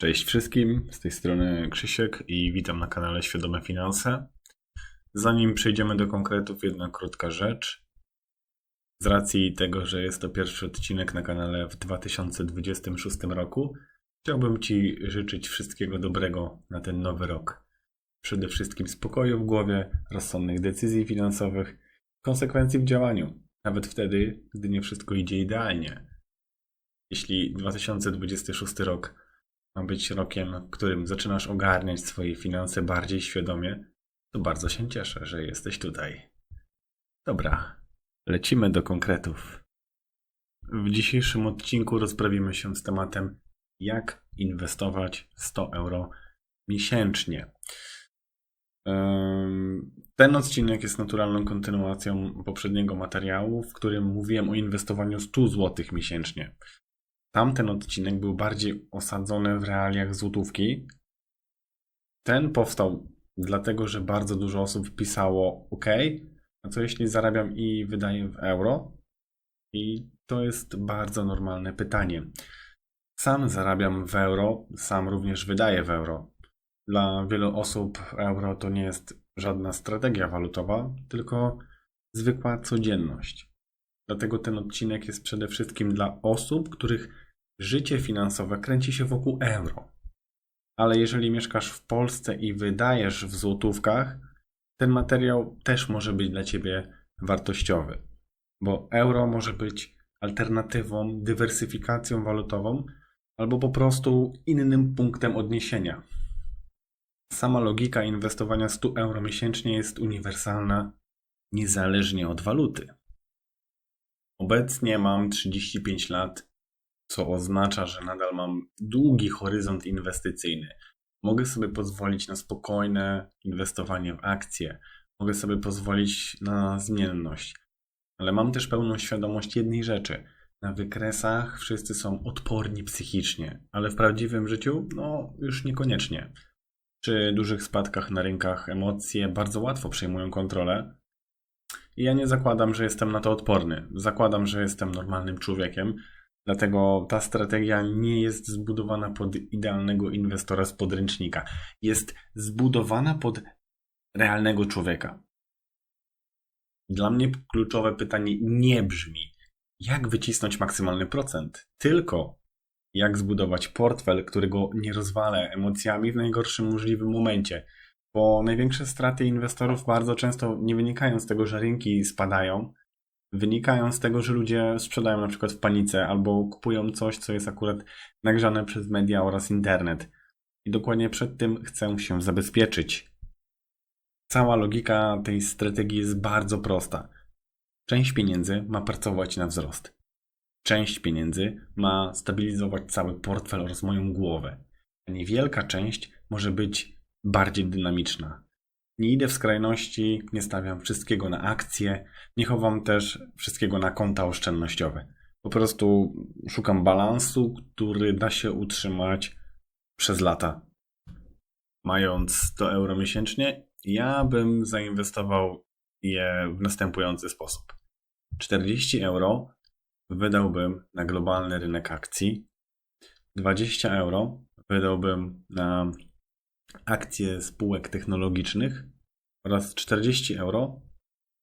Cześć wszystkim, z tej strony Krzysiek i witam na kanale Świadome Finanse. Zanim przejdziemy do konkretów, jedna krótka rzecz. Z racji tego, że jest to pierwszy odcinek na kanale w 2026 roku, chciałbym Ci życzyć wszystkiego dobrego na ten nowy rok. Przede wszystkim spokoju w głowie, rozsądnych decyzji finansowych, konsekwencji w działaniu, nawet wtedy, gdy nie wszystko idzie idealnie. Jeśli 2026 rok ma być rokiem, w którym zaczynasz ogarniać swoje finanse bardziej świadomie, to bardzo się cieszę, że jesteś tutaj. Dobra, lecimy do konkretów. W dzisiejszym odcinku rozprawimy się z tematem, jak inwestować 100 euro miesięcznie. Ten odcinek jest naturalną kontynuacją poprzedniego materiału, w którym mówiłem o inwestowaniu 100 zł miesięcznie. Tamten odcinek był bardziej osadzony w realiach złotówki. Ten powstał dlatego, że bardzo dużo osób pisało OK, a co jeśli zarabiam i wydaję w euro? I to jest bardzo normalne pytanie. Sam zarabiam w euro, sam również wydaję w euro. Dla wielu osób euro to nie jest żadna strategia walutowa, tylko zwykła codzienność. Dlatego ten odcinek jest przede wszystkim dla osób, których życie finansowe kręci się wokół euro. Ale jeżeli mieszkasz w Polsce i wydajesz w złotówkach, ten materiał też może być dla Ciebie wartościowy, bo euro może być alternatywą, dywersyfikacją walutową albo po prostu innym punktem odniesienia. Sama logika inwestowania 100 euro miesięcznie jest uniwersalna, niezależnie od waluty. Obecnie mam 35 lat, co oznacza, że nadal mam długi horyzont inwestycyjny. Mogę sobie pozwolić na spokojne inwestowanie w akcje, mogę sobie pozwolić na zmienność, ale mam też pełną świadomość jednej rzeczy. Na wykresach wszyscy są odporni psychicznie, ale w prawdziwym życiu, no już niekoniecznie. Przy dużych spadkach na rynkach emocje bardzo łatwo przejmują kontrolę. I ja nie zakładam, że jestem na to odporny. Zakładam, że jestem normalnym człowiekiem, Dlatego ta strategia nie jest zbudowana pod idealnego inwestora z podręcznika. Jest zbudowana pod realnego człowieka. Dla mnie kluczowe pytanie nie brzmi, jak wycisnąć maksymalny procent, tylko jak zbudować portfel, którego nie rozwalę emocjami w najgorszym możliwym momencie. Bo największe straty inwestorów bardzo często nie wynikają z tego, że rynki spadają, wynikają z tego, że ludzie sprzedają na przykład w panice albo kupują coś, co jest akurat nagrzane przez media oraz internet. I dokładnie przed tym chcę się zabezpieczyć. Cała logika tej strategii jest bardzo prosta. Część pieniędzy ma pracować na wzrost. Część pieniędzy ma stabilizować cały portfel oraz moją głowę. Niewielka część może być bardziej dynamiczna, nie idę w skrajności, nie stawiam wszystkiego na akcje, nie chowam też wszystkiego na konta oszczędnościowe. Po prostu szukam balansu, który da się utrzymać przez lata. Mając 100 euro miesięcznie, ja bym zainwestował je w następujący sposób. 40 euro wydałbym na globalny rynek akcji, 20 euro wydałbym na akcje spółek technologicznych oraz 40 euro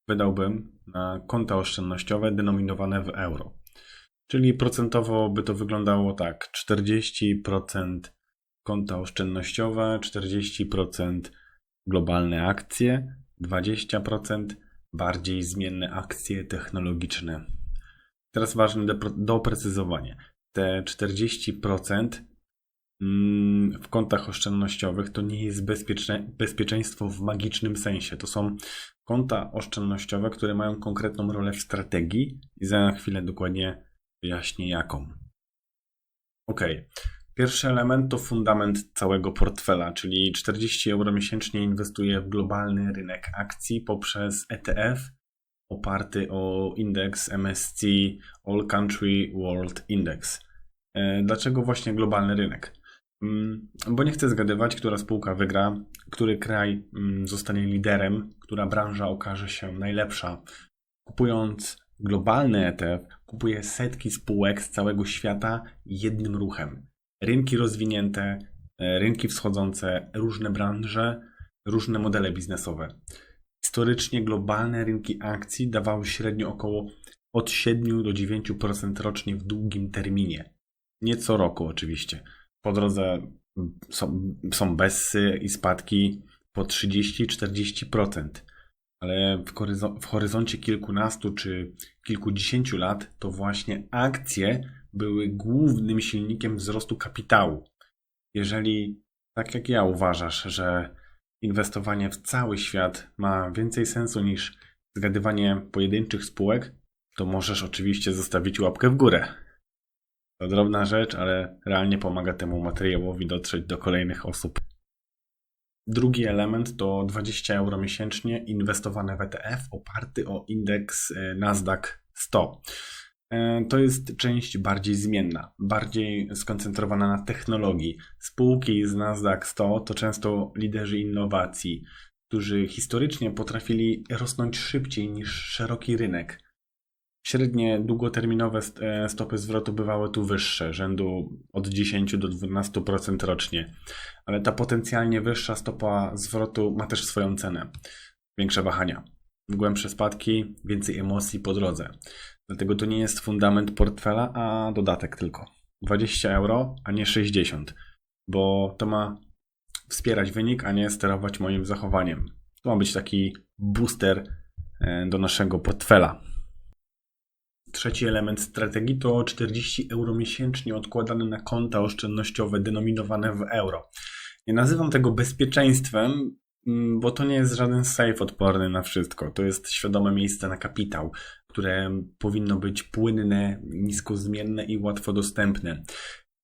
wydałbym na konta oszczędnościowe denominowane w euro. Czyli procentowo by to wyglądało tak: 40% konta oszczędnościowe, 40% globalne akcje, 20% bardziej zmienne akcje technologiczne. Teraz ważne doprecyzowanie. Te 40% Mm, w kontach oszczędnościowych to nie jest bezpieczne, bezpieczeństwo w magicznym sensie. To są konta oszczędnościowe, które mają konkretną rolę w strategii i za chwilę dokładnie wyjaśnię jaką. Ok. Pierwszy element to fundament całego portfela, czyli 40 euro miesięcznie inwestuję w globalny rynek akcji poprzez ETF oparty o indeks MSCI All Country World Index. E, dlaczego właśnie globalny rynek? Mm, bo nie chcę zgadywać, która spółka wygra, który kraj mm, zostanie liderem, która branża okaże się najlepsza. Kupując globalny ETF, kupuję setki spółek z całego świata jednym ruchem. rynki rozwinięte, e, rynki wschodzące, różne branże, różne modele biznesowe. Historycznie globalne rynki akcji dawały średnio około od 7 do 9% rocznie w długim terminie. Nie co roku oczywiście. Po drodze są, są bessy i spadki po 30-40%, ale w, horyzon- w horyzoncie kilkunastu czy kilkudziesięciu lat to właśnie akcje były głównym silnikiem wzrostu kapitału. Jeżeli, tak jak ja uważasz, że inwestowanie w cały świat ma więcej sensu niż zgadywanie pojedynczych spółek, to możesz oczywiście zostawić łapkę w górę. To drobna rzecz, ale realnie pomaga temu materiałowi dotrzeć do kolejnych osób. Drugi element to 20 euro miesięcznie inwestowane w ETF oparty o indeks e, Nasdaq 100. E, To jest część bardziej zmienna, bardziej skoncentrowana na technologii. Spółki z Nasdaq 100 to często liderzy innowacji, którzy historycznie potrafili rosnąć szybciej niż szeroki rynek. Średnie długoterminowe e, stopy zwrotu bywały tu wyższe, rzędu od 10 do 12% rocznie, ale ta potencjalnie wyższa stopa zwrotu ma też swoją cenę. Większe wahania, głębsze spadki, więcej emocji po drodze. Dlatego to nie jest fundament portfela, a dodatek tylko. 20 euro, a nie 60, bo to ma wspierać wynik, a nie sterować moim zachowaniem. To ma być taki booster e, do naszego portfela. Trzeci element strategii to 40 euro miesięcznie odkładane na konta oszczędnościowe denominowane w euro. Nie nazywam tego bezpieczeństwem, mm, bo to nie jest żaden safe odporny na wszystko. To jest świadome miejsce na kapitał, które powinno być płynne, niskozmienne i łatwo dostępne.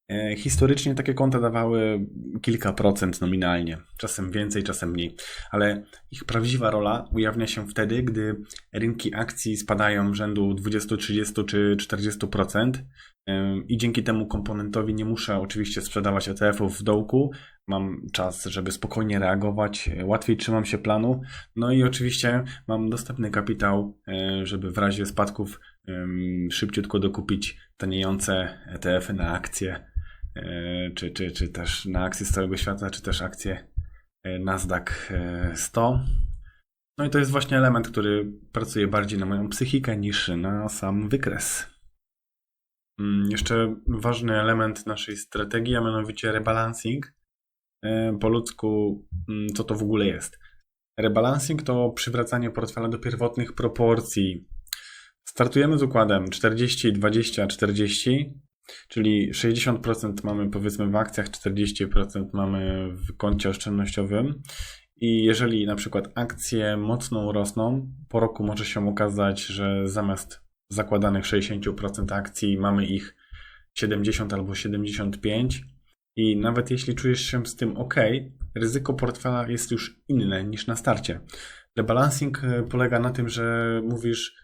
E, Historycznie takie konta dawały kilka procent nominalnie, czasem więcej, czasem mniej, ale ich prawdziwa rola ujawnia się wtedy, gdy rynki akcji spadają rzędu 20, 30 czy 40% ym, i dzięki temu komponentowi nie muszę oczywiście sprzedawać ETF-ów w dołku, mam czas, żeby spokojnie reagować, łatwiej trzymam się planu, no i oczywiście mam dostępny kapitał, y, żeby w razie spadków szybciutko dokupić taniejące ETF-y na akcje, czy, czy, czy też na akcje z całego świata, czy też akcje Nasdaq y, 100. No i to jest właśnie element, który pracuje bardziej na moją psychikę niż na sam wykres. Mm, Jeszcze ważny element naszej strategii, a mianowicie rebalancing. E, Po ludzku, mm, co to w ogóle jest? Rebalancing to przywracanie portfela do pierwotnych proporcji. Startujemy z układem 40, 20, 40, czyli 60% mamy powiedzmy w akcjach, 40% mamy w koncie oszczędnościowym. I jeżeli na przykład akcje mocno rosną, po roku może się okazać, że zamiast zakładanych 60% akcji mamy ich 70 albo 75 i nawet jeśli czujesz się z tym ok, ryzyko portfela jest już inne niż na starcie. Rebalancing e, polega na tym, że mówisz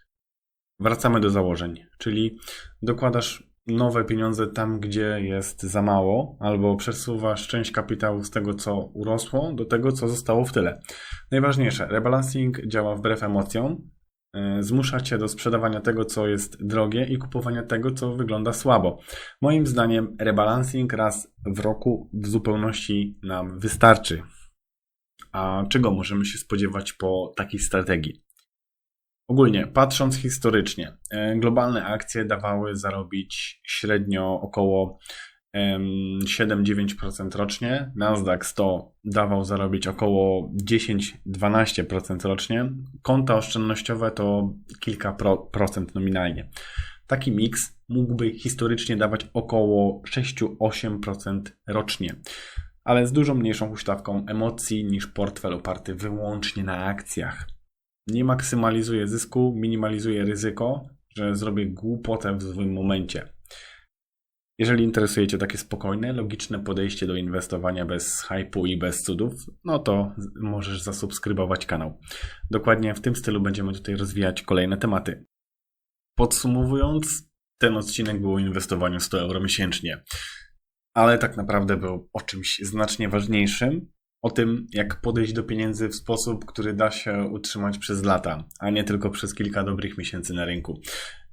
wracamy do założeń, czyli dokładasz nowe pieniądze tam, gdzie jest za mało, albo przesuwasz część kapitału z tego, co urosło, do tego, co zostało w tyle. Najważniejsze, rebalancing działa wbrew emocjom, e, zmusza cię do sprzedawania tego, co jest drogie i kupowania tego, co wygląda słabo. Moim zdaniem rebalancing raz w roku w zupełności nam wystarczy. A czego możemy się spodziewać po takiej strategii? Ogólnie, patrząc historycznie, e, globalne akcje dawały zarobić średnio około em, 7-9% rocznie. Nasdaq 100 dawał zarobić około 10-12% rocznie. Konta oszczędnościowe to kilka pro, procent nominalnie. Taki miks mógłby historycznie dawać około 6-8% rocznie, ale z dużo mniejszą huśtawką emocji niż portfel oparty wyłącznie na akcjach nie maksymalizuje zysku, minimalizuje ryzyko, że zrobię głupotę w złym momencie. Jeżeli interesuje Cię takie spokojne, logiczne podejście do inwestowania bez hypu i bez cudów, no to możesz zasubskrybować kanał. Dokładnie w tym stylu będziemy tutaj rozwijać kolejne tematy. Podsumowując, ten odcinek był o inwestowaniu 100 euro miesięcznie, ale tak naprawdę był o czymś znacznie ważniejszym, o tym, jak podejść do pieniędzy w sposób, który da się utrzymać przez lata, a nie tylko przez kilka dobrych miesięcy na rynku.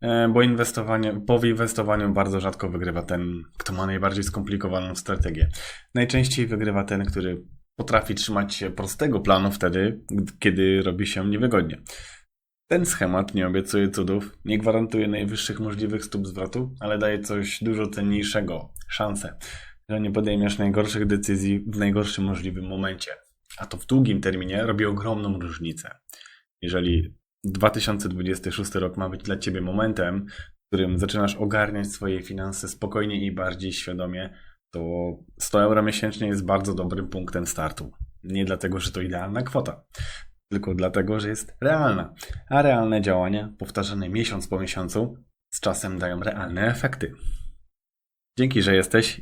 E, Bo inwestowanie, po inwestowaniu bardzo rzadko wygrywa ten, kto ma najbardziej skomplikowaną strategię. Najczęściej wygrywa ten, który potrafi trzymać się prostego planu wtedy, kiedy robi się niewygodnie. Ten schemat nie obiecuje cudów, nie gwarantuje najwyższych możliwych stóp zwrotu, ale daje coś dużo cenniejszego szansę, że nie podejmiesz najgorszych decyzji w najgorszym możliwym momencie. A to w długim terminie robi ogromną różnicę. Jeżeli 2026 rok ma być dla Ciebie momentem, w którym zaczynasz ogarniać swoje finanse spokojnie i bardziej świadomie, to 100 euro miesięcznie jest bardzo dobrym punktem startu. Nie dlatego, że to idealna kwota, tylko dlatego, że jest realna. A realne działania, powtarzane miesiąc po miesiącu, z czasem dają realne efekty. Dzięki, że jesteś